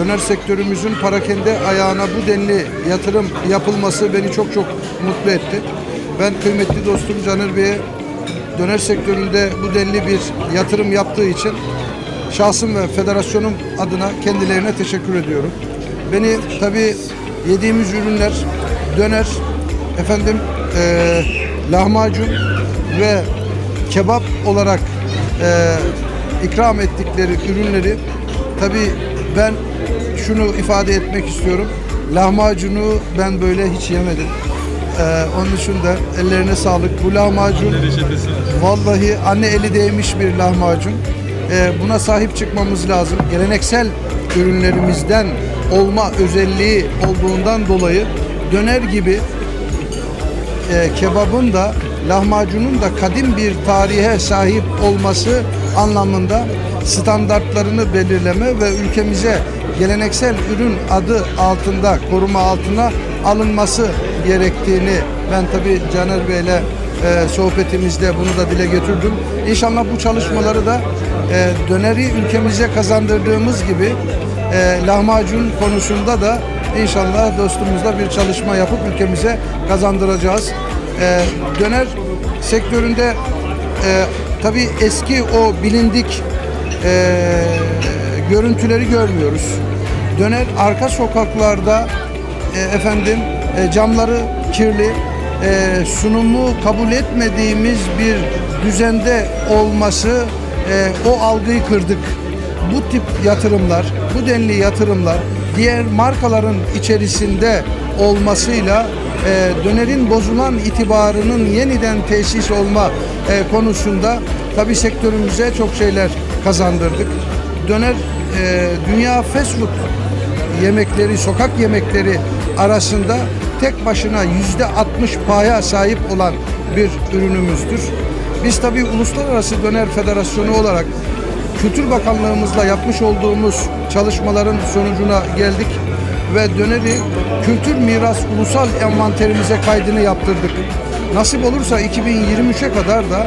döner sektörümüzün parakende ayağına bu denli yatırım yapılması beni çok çok mutlu etti. Ben kıymetli dostum Caner Bey'e döner sektöründe bu denli bir yatırım yaptığı için şahsım ve federasyonum adına kendilerine teşekkür ediyorum. Beni tabii yediğimiz ürünler döner, efendim eee, lahmacun ve kebap olarak eee, ikram ettikleri ürünleri tabii ben şunu ifade etmek istiyorum. Lahmacunu ben böyle hiç yemedim. Eee, onun için de ellerine sağlık. Bu lahmacun vallahi anne eli değmiş bir lahmacun. Eee, buna sahip çıkmamız lazım. Geleneksel ürünlerimizden olma özelliği olduğundan dolayı döner gibi e, kebabın da lahmacunun da kadim bir tarihe sahip olması anlamında standartlarını belirleme ve ülkemize geleneksel ürün adı altında koruma altına alınması gerektiğini ben tabi Caner Bey'le e, sohbetimizde bunu da dile getirdim. İnşallah bu çalışmaları da e, döneri ülkemize kazandırdığımız gibi e, lahmacun konusunda da inşallah dostumuzla bir çalışma yapıp ülkemize kazandıracağız. E, döner sektöründe e, tabii eski o bilindik e, görüntüleri görmüyoruz. Döner arka sokaklarda e, efendim e, camları kirli, e, sunumu kabul etmediğimiz bir düzende olması e, o algıyı kırdık bu tip yatırımlar, bu denli yatırımlar diğer markaların içerisinde olmasıyla e, dönerin bozulan itibarının yeniden tesis olma e, konusunda tabi sektörümüze çok şeyler kazandırdık. Döner e, dünya fast food yemekleri, sokak yemekleri arasında tek başına yüzde 60 paya sahip olan bir ürünümüzdür. Biz tabii Uluslararası Döner Federasyonu olarak Kültür Bakanlığımızla yapmış olduğumuz çalışmaların sonucuna geldik ve döneri kültür miras ulusal envanterimize kaydını yaptırdık. Nasip olursa 2023'e kadar da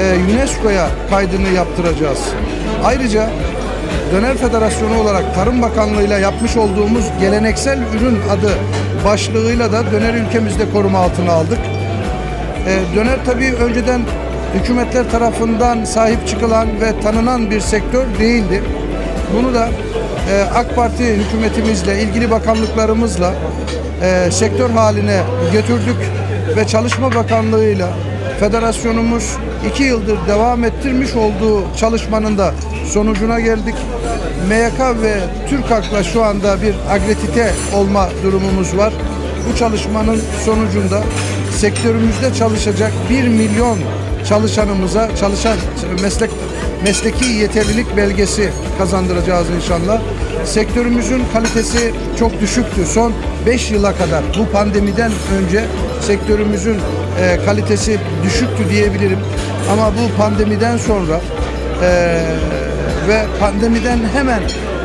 e, UNESCO'ya kaydını yaptıracağız. Ayrıca Döner Federasyonu olarak Tarım Bakanlığı'yla yapmış olduğumuz geleneksel ürün adı başlığıyla da döner ülkemizde koruma altına aldık. E, döner tabii önceden hükümetler tarafından sahip çıkılan ve tanınan bir sektör değildi. Bunu da e, AK Parti hükümetimizle, ilgili bakanlıklarımızla e, sektör haline götürdük ve Çalışma Bakanlığı'yla federasyonumuz iki yıldır devam ettirmiş olduğu çalışmanın da sonucuna geldik. MYK ve TÜRKAK'la şu anda bir agretite olma durumumuz var. Bu çalışmanın sonucunda sektörümüzde çalışacak 1 milyon çalışanımıza çalışan meslek mesleki yeterlilik belgesi kazandıracağız inşallah. Sektörümüzün kalitesi çok düşüktü. Son 5 yıla kadar bu pandemiden önce sektörümüzün e, kalitesi düşüktü diyebilirim. Ama bu pandemiden sonra e, ve pandemiden hemen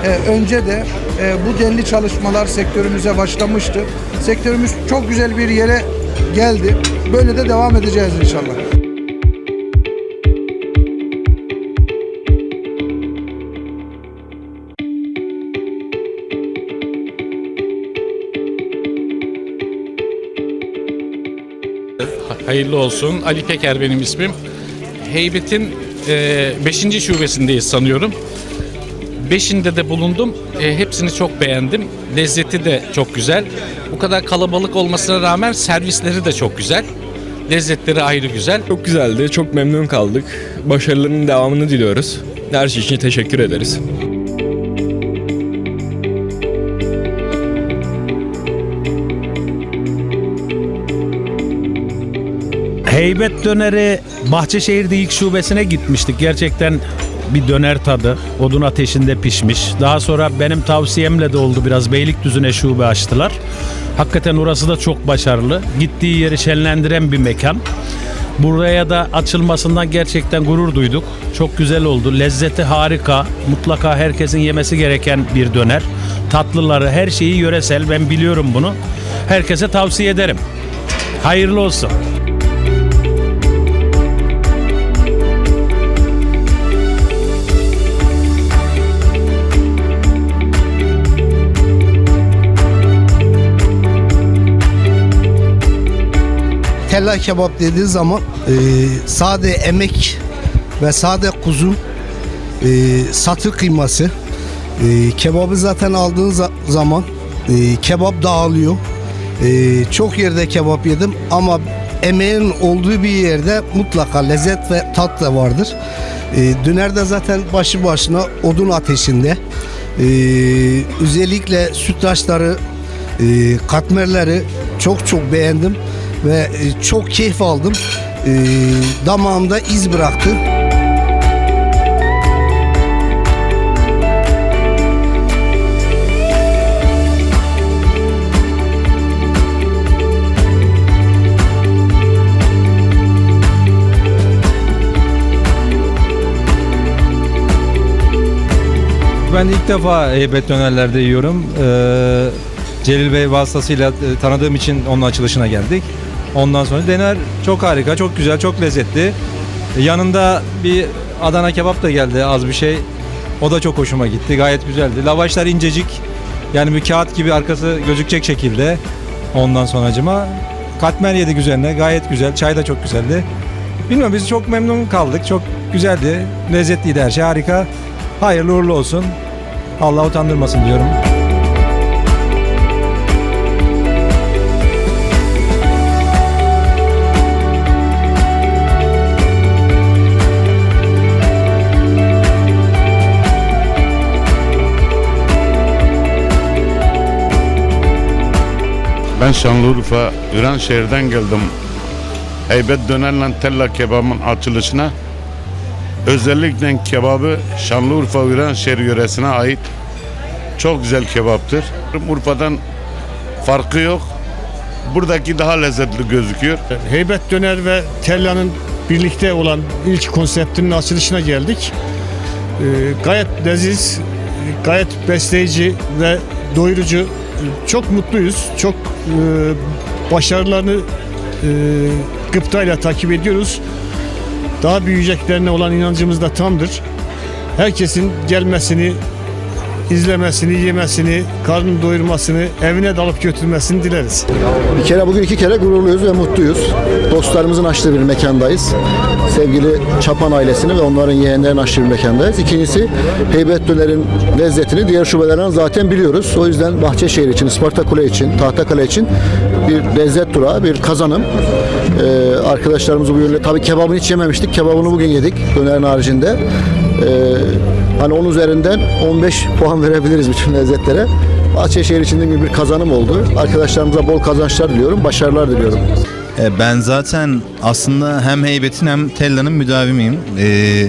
e, önce de e, bu denli çalışmalar sektörümüze başlamıştı. Sektörümüz çok güzel bir yere geldi. Böyle de devam edeceğiz inşallah. Hayırlı olsun. Ali Peker benim ismim. Heybet'in 5. şubesindeyiz sanıyorum. Beşinde de bulundum. E, hepsini çok beğendim. Lezzeti de çok güzel. Bu kadar kalabalık olmasına rağmen servisleri de çok güzel. Lezzetleri ayrı güzel. Çok güzeldi. Çok memnun kaldık. Başarılarının devamını diliyoruz. Her şey için teşekkür ederiz. Heybet döneri Bahçeşehir'de ilk şubesine gitmiştik. Gerçekten bir döner tadı. Odun ateşinde pişmiş. Daha sonra benim tavsiyemle de oldu biraz Beylikdüzü'ne şube açtılar. Hakikaten orası da çok başarılı. Gittiği yeri şenlendiren bir mekan. Buraya da açılmasından gerçekten gurur duyduk. Çok güzel oldu. Lezzeti harika. Mutlaka herkesin yemesi gereken bir döner. Tatlıları, her şeyi yöresel. Ben biliyorum bunu. Herkese tavsiye ederim. Hayırlı olsun. Tella kebap dediği zaman e, sade emek ve sade kuzu e, satır kıyması e, kebabı zaten aldığın za- zaman e, kebap dağılıyor. E, çok yerde kebap yedim ama emeğin olduğu bir yerde mutlaka lezzet ve tat da vardır. E, döner de zaten başlı başına odun ateşinde. E, özellikle sütlaçları, e, katmerleri çok çok beğendim ve e, çok keyif aldım. E, damağımda iz bıraktı. Ben ilk defa Heybet Dönerler'de yiyorum. Ee, Celil Bey vasıtasıyla e, tanıdığım için onun açılışına geldik. Ondan sonra döner çok harika, çok güzel, çok lezzetli. Yanında bir Adana kebap da geldi az bir şey. O da çok hoşuma gitti. Gayet güzeldi. Lavaşlar incecik. Yani bir kağıt gibi arkası gözükecek şekilde. Ondan sonracıma katmer yedik üzerine. Gayet güzel. Çay da çok güzeldi. Bilmiyorum biz çok memnun kaldık. Çok güzeldi. Lezzetliydi her şey. Harika. Hayırlı uğurlu olsun. Allah utandırmasın diyorum. Şanlıurfa, Ürenşehir'den geldim. Heybet Dönerle Tella kebabın açılışına. Özellikle kebabı Şanlıurfa Ürenşehir yöresine ait çok güzel kebaptır. Urfa'dan farkı yok. Buradaki daha lezzetli gözüküyor. Heybet Döner ve Tella'nın birlikte olan ilk konseptinin açılışına geldik. Ee, gayet leziz, gayet besleyici ve doyurucu. Çok mutluyuz. Çok e, başarılarını e, gıptayla takip ediyoruz. Daha büyüyeceklerine olan inancımız da tamdır. Herkesin gelmesini, izlemesini, yemesini, karnını doyurmasını, evine dalıp götürmesini dileriz. Bir kere bugün iki kere gururluyuz ve mutluyuz. Dostlarımızın açtığı bir mekandayız. Sevgili Çapan ailesini ve onların yeğenlerin açtığı bir mekandayız. İkincisi Heybet Döner'in lezzetini diğer şubelerden zaten biliyoruz. O yüzden Bahçeşehir için, Isparta Kule için, Tahtakale için bir lezzet durağı, bir kazanım. Ee, arkadaşlarımız bu yönde tabii kebabını hiç yememiştik. Kebabını bugün yedik dönerin haricinde. Ee, hani 10 üzerinden 15 puan verebiliriz bütün lezzetlere. Bahçeşehir için de bir kazanım oldu. Arkadaşlarımıza bol kazançlar diliyorum, başarılar diliyorum. E, Ben zaten aslında hem Heybet'in hem Tella'nın müdavimiyim. Ee,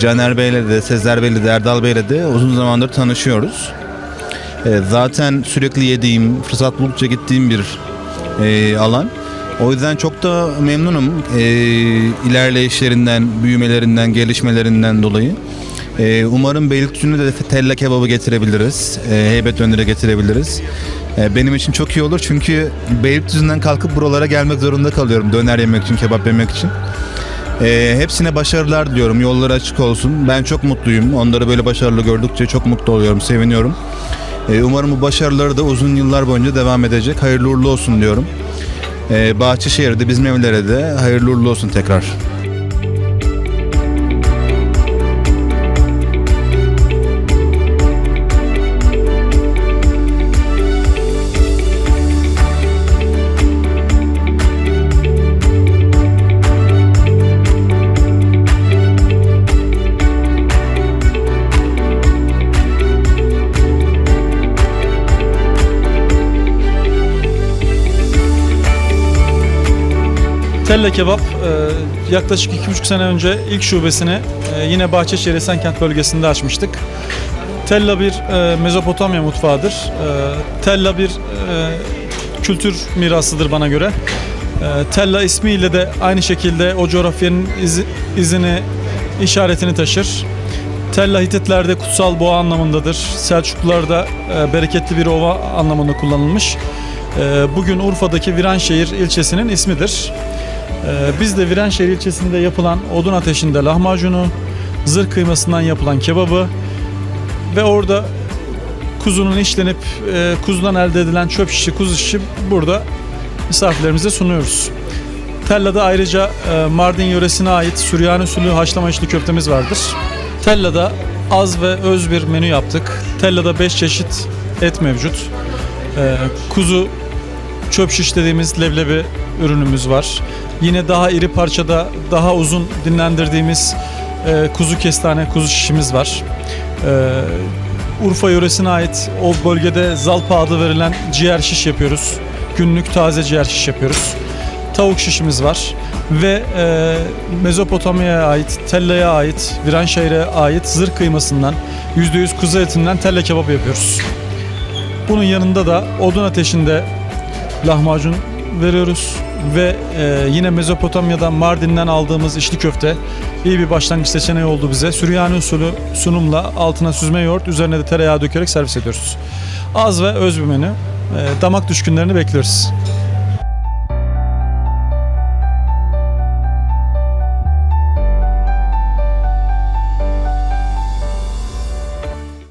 Caner Bey'le de, Sezer Bey'le de, Erdal Bey'le de uzun zamandır tanışıyoruz. Ee, zaten sürekli yediğim, fırsat buldukça gittiğim bir e, alan. O yüzden çok da memnunum e, ilerleyişlerinden, büyümelerinden, gelişmelerinden dolayı. E, umarım Beylikdüzü'nde de tella kebabı getirebiliriz. E, heybet dönere getirebiliriz. E, benim için çok iyi olur çünkü Beylikdüzü'nden kalkıp buralara gelmek zorunda kalıyorum döner yemek için, kebap yemek için. E, hepsine başarılar diliyorum. Yolları açık olsun. Ben çok mutluyum. Onları böyle başarılı gördükçe çok mutlu oluyorum, seviniyorum. E, umarım bu başarıları da uzun yıllar boyunca devam edecek. Hayırlı uğurlu olsun diyorum. E, Bahçeşehir'de bizim evlere de hayırlı uğurlu olsun tekrar. Tella Kebap e, yaklaşık 2,5 sene önce ilk şubesini e, yine Bahçeşehir Esenkent bölgesinde açmıştık. Tella bir e, Mezopotamya mutfağıdır. Tella bir kültür mirasıdır bana göre. Tella ismiyle de aynı şekilde o coğrafyanın izi- izini, işaretini taşır. Tella Hititlerde kutsal boğa anlamındadır. Selçuklularda bereketli bir ova anlamında kullanılmış. Bugün Urfa'daki Viranşehir ilçesinin ismidir. Ee, Biz de Viranşehir ilçesinde yapılan odun ateşinde lahmacunu, zırh kıymasından yapılan kebabı ve orada kuzunun işlenip e, kuzudan elde edilen çöp şişi, kuzu şişi burada misafirlerimize sunuyoruz. Tella'da ayrıca e, Mardin yöresine ait Süryani usulü haşlama içli köftemiz vardır. Tella'da az ve öz bir menü yaptık. Tella'da 5 çeşit et mevcut. E, kuzu çöp şiş dediğimiz leblebi ürünümüz var. Yine daha iri parçada daha uzun dinlendirdiğimiz e, kuzu kestane kuzu şişimiz var. E, Urfa yöresine ait o bölgede zalpa adı verilen ciğer şiş yapıyoruz. Günlük taze ciğer şiş yapıyoruz. Tavuk şişimiz var ve e, Mezopotamya'ya ait, Tella'ya ait, Viranşehir'e ait zırh kıymasından %100 kuzu etinden telle kebap yapıyoruz. Bunun yanında da odun ateşinde lahmacun veriyoruz ve e, yine Mezopotamya'dan Mardin'den aldığımız içli köfte iyi bir başlangıç seçeneği oldu bize. Süryani usulü sunumla altına süzme yoğurt üzerine de tereyağı dökerek servis ediyoruz. Az ve öz bir menü. E, damak düşkünlerini bekliyoruz.